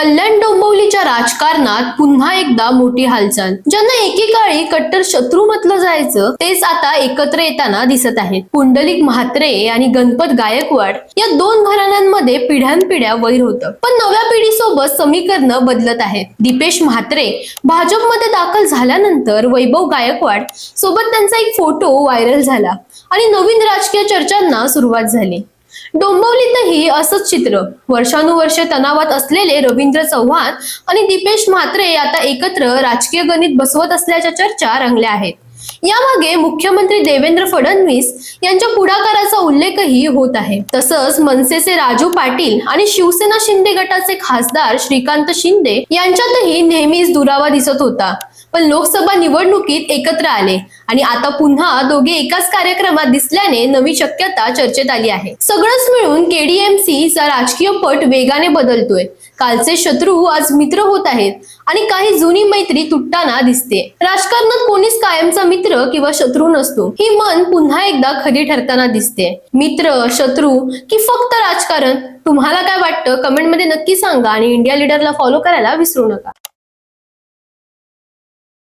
कल्याण डोंबिवलीच्या राजकारणात पुन्हा एकदा मोठी हालचाल. ज्यांना एकेकाळी कट्टर शत्रू म्हटलं जायचं तेच आता एकत्र येताना दिसत आहेत. पुंडलिक म्हात्रे आणि गणपत गायकवाड या दोन घराण्यांमध्ये पिढ्यानपिढ्या वैर होतं. पण नव्या पिढीसोबत समीकरण बदलत आहेत. दीपेश म्हात्रे भाजपमध्ये दाखल झाल्यानंतर वैभव गायकवाड सोबत त्यांचा एक फोटो व्हायरल झाला आणि नवीन राजकीय चर्चांना सुरुवात झाली. डोंबिवलीतही असंच चित्र. वर्षानुवर्ष तणावात असलेले रवींद्र चव्हाण आणि दीपेश म्हात्रे आता एकत्र राजकीय गणित बसवत असल्याच्या चर्चा रंगल्या आहेत. यामागे मुख्यमंत्री देवेंद्र फडणवीस यांच्या पुढाकाराचा उल्लेखही होत आहे. तसंच मनसेचे राजू पाटील आणि शिवसेना शिंदे गटाचे खासदार श्रीकांत शिंदे यांच्यातही नेहमीच दुरावा दिसत होता. पण लोकसभा निवडणुकीत एकत्र आले. आणि आता पुन्हा दोघे एकाच कार्यक्रमात दिसल्याने नवी शक्यता चर्चेत आली आहे. सगळंच मिळून केडीएमसी चा राजकीय पट वेगाने बदलतोय. कालचे शत्रू आज मित्र होत आहेत आणि काही जुनी मैत्री तुटताना दिसते. राजकारणात कोणीच कायमचा मित्र किंवा शत्रू नसतो. ही मन पुन्हा एकदा खरी ठरताना दिसते. मित्र शत्रू की फक्त राजकारण? तुम्हाला काय वाटतं? कमेंटमध्ये नक्की सांगा आणि इंडिया लीडरला फॉलो करायला विसरू नका.